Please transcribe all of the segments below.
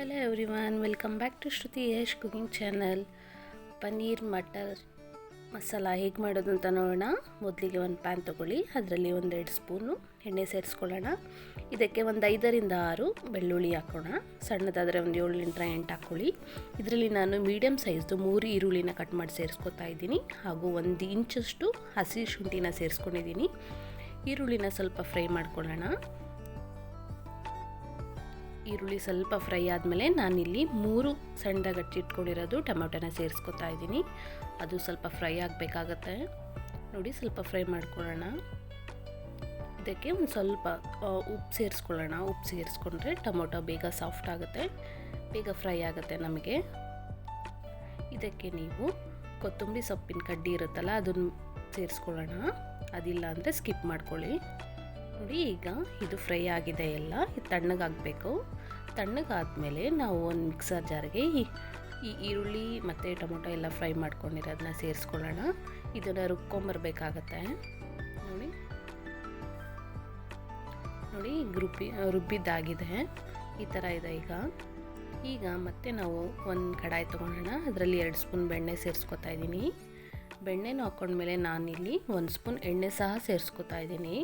Hello everyone welcome back to Shruti Yash cooking channel paneer matar masala ಹೇಗೆ ಮಾಡೋದು ಅಂತ ನೋಡೋಣ. ಮೊದಲಿಗೆ ಒಂದು ಪ್ಯಾನ್ ತೊಗೊಳ್ಳಿ, ಅದರಲ್ಲಿ ಒಂದೆರಡು ಸ್ಪೂನು ಎಣ್ಣೆ ಸೇರಿಸ್ಕೊಳ್ಳೋಣ. ಇದಕ್ಕೆ ಒಂದು ಐದರಿಂದ ಆರು ಬೆಳ್ಳುಳ್ಳಿ ಹಾಕೋಣ. ಸಣ್ಣದಾದರೆ ಒಂದು ಏಳರಿಂದ ಎಂಟು ಹಾಕ್ಕೊಳ್ಳಿ ಇದರಲ್ಲಿ ನಾನು ಮೀಡಿಯಮ್ ಸೈಜ್ದು ಮೂರು ಈರುಳ್ಳಿನ ಕಟ್ ಮಾಡಿ ಸೇರಿಸ್ಕೊತಾ ಇದ್ದೀನಿ. ಹಾಗೂ ಒಂದು ಇಂಚಷ್ಟು ಹಸಿ ಶುಂಠಿನ ಸೇರಿಸ್ಕೊಂಡಿದ್ದೀನಿ. ಈರುಳ್ಳಿನ ಸ್ವಲ್ಪ ಫ್ರೈ ಮಾಡ್ಕೊಳ್ಳೋಣ. ಈರುಳ್ಳಿ ಸ್ವಲ್ಪ ಫ್ರೈ ಆದಮೇಲೆ ನಾನಿಲ್ಲಿ ಮೂರು ಸಣ್ಣದಾಗಿ ಹಚ್ಚಿಟ್ಕೊಂಡಿರೋದು ಟೊಮೆಟೊನ ಸೇರಿಸ್ಕೊತಾ ಇದ್ದೀನಿ. ಅದು ಸ್ವಲ್ಪ ಫ್ರೈ ಆಗಬೇಕಾಗತ್ತೆ. ನೋಡಿ, ಸ್ವಲ್ಪ ಫ್ರೈ ಮಾಡ್ಕೊಳ್ಳೋಣ. ಇದಕ್ಕೆ ಒಂದು ಸ್ವಲ್ಪ ಉಪ್ಪು ಸೇರಿಸ್ಕೊಳ್ಳೋಣ. ಉಪ್ಪು ಸೇರಿಸ್ಕೊಂಡ್ರೆ ಟೊಮೊಟೊ ಬೇಗ ಸಾಫ್ಟ್ ಆಗುತ್ತೆ. ಬೇಗ ಫ್ರೈ ಆಗುತ್ತೆ ನಮಗೆ. ಇದಕ್ಕೆ ನೀವು ಕೊತ್ತಂಬರಿ ಸೊಪ್ಪಿನ ಕಡ್ಡಿ ಇರುತ್ತಲ್ಲ, ಅದನ್ನು ಸೇರಿಸ್ಕೊಳ್ಳೋಣ. ಅದಿಲ್ಲ ಅಂದರೆ ಸ್ಕಿಪ್ ಮಾಡ್ಕೊಳ್ಳಿ. ನೋಡಿ, ಈಗ ಇದು ಫ್ರೈ ಆಗಿದೆ ಎಲ್ಲ ತಣ್ಣಗಾಗಬೇಕು ತಣ್ಣಗಾದಮೇಲೆ ನಾವು ಒಂದು ಮಿಕ್ಸರ್ ಜಾರ್ಗೆ ಈ ಈರುಳ್ಳಿ ಮತ್ತು ಟೊಮೊಟೊ ಎಲ್ಲ ಫ್ರೈ ಮಾಡ್ಕೊಂಡಿರೋದನ್ನ ಸೇರಿಸ್ಕೊಳ್ಳೋಣ. ಇದನ್ನು ರುಬ್ಕೊಂಬರ್ಬೇಕಾಗತ್ತೆ. ನೋಡಿ. ನೋಡಿ, ರುಬ್ಬಿ, ರುಬ್ಬಿದ್ದಾಗಿದೆ. ಈ ಥರ ಇದೆ ಈಗ. ಈಗ ಮತ್ತೆ ನಾವು ಒಂದು ಕಡಾಯಿ ತೊಗೊಳೋಣ ಅದರಲ್ಲಿ ಎರಡು ಸ್ಪೂನ್ ಬೆಣ್ಣೆ ಸೇರಿಸ್ಕೊತಾ ಇದ್ದೀನಿ. ಬೆಣ್ಣೆನೂ ಹಾಕ್ಕೊಂಡ್ಮೇಲೆ ನಾನಿಲ್ಲಿ ಒಂದು ಸ್ಪೂನ್ ಎಣ್ಣೆ ಸಹ ಸೇರಿಸ್ಕೊತಾ ಇದ್ದೀನಿ.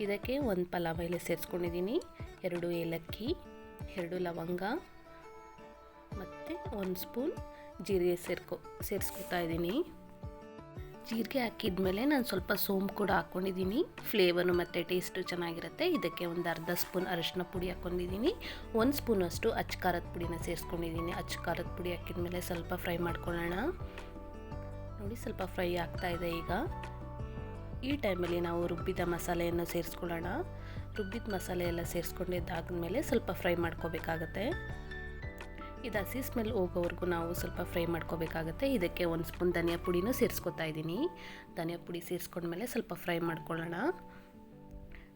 ಇದಕ್ಕೆ ಒಂದು ಪಲಾವ್ ಎಲೆ ಸೇರಿಸ್ಕೊಂಡಿದ್ದೀನಿ. ಎರಡು ಏಲಕ್ಕಿ, ಎರಡು ಲವಂಗ, ಮತ್ತು ಒಂದು ಸ್ಪೂನ್ ಜೀರಿಗೆ ಸೇರ್ಕೊ, ಸೇರಿಸ್ಕೊತಾ ಇದ್ದೀನಿ. ಜೀರಿಗೆ ಹಾಕಿದ್ಮೇಲೆ ನಾನು ಸ್ವಲ್ಪ ಸೋಂಪು ಕೂಡ ಹಾಕ್ಕೊಂಡಿದ್ದೀನಿ. ಫ್ಲೇವರು ಮತ್ತು ಟೇಸ್ಟು ಚೆನ್ನಾಗಿರುತ್ತೆ. ಇದಕ್ಕೆ ಒಂದು ಅರ್ಧ ಸ್ಪೂನ್ ಅರಶಿನ ಪುಡಿ ಹಾಕ್ಕೊಂಡಿದ್ದೀನಿ. ಒಂದು ಸ್ಪೂನಷ್ಟು ಅಚ್ಚ ಖಾರದ ಪುಡಿನ ಸೇರಿಸ್ಕೊಂಡಿದ್ದೀನಿ. ಅಚ್ಚ ಖಾರದ ಪುಡಿ ಹಾಕಿದ್ಮೇಲೆ ಸ್ವಲ್ಪ ಫ್ರೈ ಮಾಡ್ಕೊಳ್ಳೋಣ. ನೋಡಿ ಸ್ವಲ್ಪ ಫ್ರೈ ಆಗ್ತಾಯಿದೆ ಈಗ. ಈ ಟೈಮಲ್ಲಿ ನಾವು ರುಬ್ಬಿದ ಮಸಾಲೆಯನ್ನು ಸೇರಿಸ್ಕೊಳ್ಳೋಣ. ರುಬ್ಬಿದ ಮಸಾಲೆ ಎಲ್ಲ ಸೇರಿಸ್ಕೊಂಡಿದ್ದಾದ್ಮೇಲೆ ಸ್ವಲ್ಪ ಫ್ರೈ ಮಾಡ್ಕೋಬೇಕಾಗತ್ತೆ. ಇದು ಹಸಿ ಸ್ಮೆಲ್ ಹೋಗೋವರೆಗೂ ನಾವು ಸ್ವಲ್ಪ ಫ್ರೈ ಮಾಡ್ಕೋಬೇಕಾಗತ್ತೆ. ಇದಕ್ಕೆ ಒಂದು ಸ್ಪೂನ್ ಧನಿಯಾ ಪುಡಿನೂ ಸೇರಿಸ್ಕೊತಾ ಇದ್ದೀನಿ. ಧನಿಯಾ ಪುಡಿ ಸೇರಿಸ್ಕೊಂಡ್ಮೇಲೆ ಸ್ವಲ್ಪ ಫ್ರೈ ಮಾಡ್ಕೊಳ್ಳೋಣ.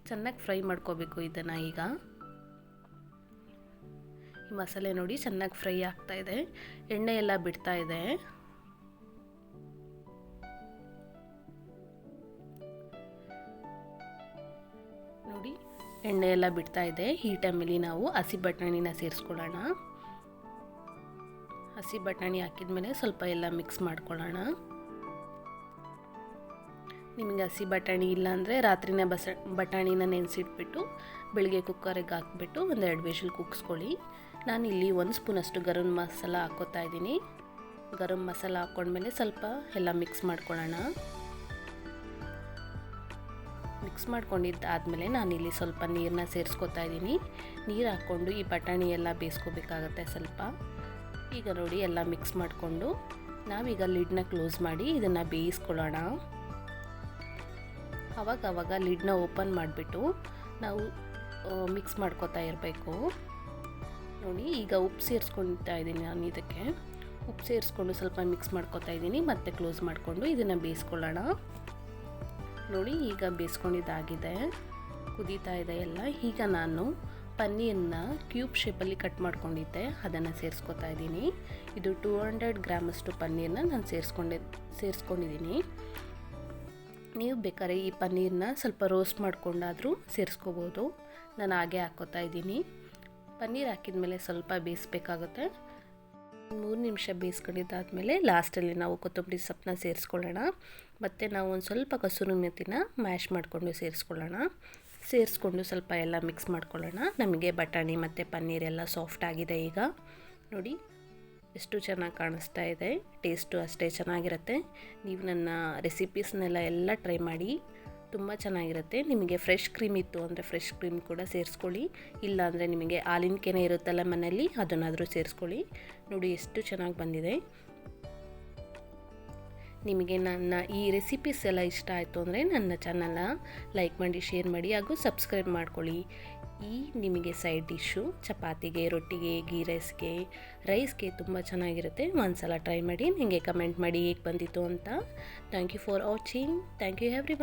ಚೆನ್ನಾಗಿ ಫ್ರೈ ಮಾಡ್ಕೋಬೇಕು ಇದನ್ನು ಈಗ. ಈ ಮಸಾಲೆ ನೋಡಿ ಚೆನ್ನಾಗಿ ಫ್ರೈ ಆಗ್ತಾ ಇದೆ. ಎಣ್ಣೆ ಎಲ್ಲ ಬಿಡ್ತಾ ಇದೆ. ಎಣ್ಣೆ ಎಲ್ಲ ಬಿಡ್ತಾ ಇದೆ. ಈ ಟೈಮಲ್ಲಿ ನಾವು ಹಸಿ ಬಟಾಣಿನ ಸೇರಿಸ್ಕೊಳ್ಳೋಣ. ಹಸಿ ಬಟಾಣಿ ಹಾಕಿದ ಮೇಲೆ ಸ್ವಲ್ಪ ಎಲ್ಲ ಮಿಕ್ಸ್ ಮಾಡ್ಕೊಳ್ಳೋಣ. ನಿಮಗೆ ಹಸಿ ಬಟಾಣಿ ಇಲ್ಲ ಅಂದರೆ ರಾತ್ರಿನೇ ಬಸ, ಬಟಾಣಿನ ನೆನೆಸಿಟ್ಬಿಟ್ಟು ಬೆಳಗ್ಗೆ ಕುಕ್ಕರಿಗೆ ಹಾಕ್ಬಿಟ್ಟು ಒಂದೆರಡು ವಿಷಲ್ ನಾನು ಇಲ್ಲಿ ಒಂದು ಸ್ಪೂನಷ್ಟು ಗರಂ ಮಸಾಲ ಹಾಕೋತಾ ಇದ್ದೀನಿ. ಗರಂ ಮಸಾಲ ಹಾಕ್ಕೊಂಡ್ಮೇಲೆ ಸ್ವಲ್ಪ ಎಲ್ಲ ಮಿಕ್ಸ್ ಮಾಡ್ಕೊಳ್ಳೋಣ. ಮಿಕ್ಸ್ ಮಾಡ್ಕೊಂಡಿದ್ದಾದಮೇಲೆ ನಾನಿಲ್ಲಿ ಸ್ವಲ್ಪ ನೀರನ್ನ ಸೇರಿಸ್ಕೊತಾ ಇದ್ದೀನಿ. ನೀರು ಹಾಕ್ಕೊಂಡು ಈ ಬಟಾಣಿ ಎಲ್ಲ ಬೇಯಿಸ್ಕೋಬೇಕಾಗತ್ತೆ ಸ್ವಲ್ಪ. ಈಗ ನೋಡಿ ಎಲ್ಲ ಮಿಕ್ಸ್ ಮಾಡಿಕೊಂಡು ನಾವೀಗ ಲಿಡ್ನ ಕ್ಲೋಸ್ ಮಾಡಿ ಇದನ್ನು ಬೇಯಿಸ್ಕೊಳ್ಳೋಣ. ಅವಾಗ ಅವಾಗ ಲಿಡ್ನ ಓಪನ್ ಮಾಡಿಬಿಟ್ಟು ನಾವು ಮಿಕ್ಸ್ ಮಾಡ್ಕೋತಾ ಇರಬೇಕು. ನೋಡಿ ಈಗ ಉಪ್ಪು ಸೇರಿಸ್ಕೊಳ್ತಾ ಇದ್ದೀನಿ ನಾನು ಇದಕ್ಕೆ. ಉಪ್ಪು ಸೇರಿಸ್ಕೊಂಡು ಸ್ವಲ್ಪ ಮಿಕ್ಸ್ ಮಾಡ್ಕೋತಾ ಇದ್ದೀನಿ, ಮತ್ತೆ ಕ್ಲೋಸ್ ಮಾಡಿಕೊಂಡು ಇದನ್ನು ಬೇಯಿಸ್ಕೊಳ್ಳೋಣ. ನೋಡಿ ಈಗ ಬೇಯಿಸ್ಕೊಂಡಿದ್ದಾಗಿದೆ ಕುದೀತಾ ಇದೆ ಎಲ್ಲ. ಈಗ ನಾನು ಪನ್ನೀರನ್ನ ಕ್ಯೂಬ್ ಶೇಪಲ್ಲಿ ಕಟ್ ಮಾಡ್ಕೊಂಡಿದ್ದೆ. ಅದನ್ನು ಸೇರಿಸ್ಕೊತಾ ಇದ್ದೀನಿ. ಇದು ಟೂ ಹಂಡ್ರೆಡ್ ಗ್ರಾಮಷ್ಟು ಪನ್ನೀರನ್ನ ನಾನು ಸೇರಿಸ್ಕೊಂಡೆ, ಸೇರಿಸ್ಕೊಂಡಿದ್ದೀನಿ. ನೀವು ಬೇಕಾದ್ರೆ ಈ ಪನ್ನೀರನ್ನ ಸ್ವಲ್ಪ ರೋಸ್ಟ್ ಮಾಡ್ಕೊಂಡಾದರೂ ಸೇರಿಸ್ಕೋಬೋದು. ನಾನು ಹಾಗೆ ಹಾಕ್ಕೋತಾ ಇದ್ದೀನಿ. ಪನ್ನೀರ್ ಹಾಕಿದ ಮೇಲೆ ಸ್ವಲ್ಪ ಬೇಯಿಸ್ಬೇಕಾಗುತ್ತೆ. ಮೂರು ನಿಮಿಷ ಬೇಯಿಸ್ಕೊಂಡಿದ್ದಾದಮೇಲೆ ಲಾಸ್ಟಲ್ಲಿ ನಾವು ಕೊತ್ತಂಬರಿ ಸೊಪ್ಪನ್ನ ಸೇರಿಸ್ಕೊಳ್ಳೋಣ. ಮತ್ತು ನಾವು ಒಂದು ಸ್ವಲ್ಪ ಕಸೂರು ಮೆತ್ತಿನ ಮ್ಯಾಶ್ ಮಾಡಿಕೊಂಡು ಸೇರಿಸ್ಕೊಳ್ಳೋಣ. ಸೇರಿಸ್ಕೊಂಡು ಸ್ವಲ್ಪ ಎಲ್ಲ ಮಿಕ್ಸ್ ಮಾಡ್ಕೊಳ್ಳೋಣ. ನಮಗೆ ಬಟಾಣಿ ಮತ್ತು ಪನ್ನೀರ್ ಎಲ್ಲ ಸಾಫ್ಟ್ ಆಗಿದೆ ಈಗ. ನೋಡಿ, ಎಷ್ಟು ಚೆನ್ನಾಗಿ ಕಾಣಿಸ್ತಾ ಇದೆ. ಟೇಸ್ಟು ಅಷ್ಟೇ ಚೆನ್ನಾಗಿರುತ್ತೆ. ನೀವು ನನ್ನ ರೆಸಿಪೀಸ್ನೆಲ್ಲ ಎಲ್ಲ ಟ್ರೈ ಮಾಡಿ. ತುಂಬ ಚೆನ್ನಾಗಿರುತ್ತೆ. ನಿಮಗೆ ಫ್ರೆಶ್ ಕ್ರೀಮ್ ಇತ್ತು ಅಂದರೆ ಫ್ರೆಶ್ ಕ್ರೀಮ್ ಕೂಡ ಸೇರಿಸ್ಕೊಳ್ಳಿ. ಇಲ್ಲ ಅಂದರೆ ನಿಮಗೆ ಹಾಲಿನ ಕೆನೆ ಇರುತ್ತಲ್ಲ ಮನೆಯಲ್ಲಿ, ಅದನ್ನಾದರೂ ಸೇರಿಸ್ಕೊಳ್ಳಿ. ನೋಡಿ ಎಷ್ಟು ಚೆನ್ನಾಗಿ ಬಂದಿದೆ. ನಿಮಗೆ ನನ್ನ ಈ ರೆಸಿಪೀಸ್ ಎಲ್ಲ ಇಷ್ಟ ಆಯಿತು ಅಂದರೆ ನನ್ನ ಚಾನಲ್ನ ಲೈಕ್ ಮಾಡಿ ಶೇರ್ ಮಾಡಿ ಹಾಗೂ ಸಬ್ಸ್ಕ್ರೈಬ್ ಮಾಡ್ಕೊಳ್ಳಿ. ಈ ನಿಮಗೆ ಸೈಡ್ ಡಿಶ್ಶು ಚಪಾತಿಗೆ, ರೊಟ್ಟಿಗೆ ಗೀ ರೈಸ್ಗೆ ರೈಸ್ಗೆ ತುಂಬ ಚೆನ್ನಾಗಿರುತ್ತೆ. ಒಂದು ಸಲ ಟ್ರೈ ಮಾಡಿ ನಿಮಗೆ ಕಮೆಂಟ್ ಮಾಡಿ ಹೇಗೆ ಬಂದಿತ್ತು ಅಂತ. Thank you for watching thank you every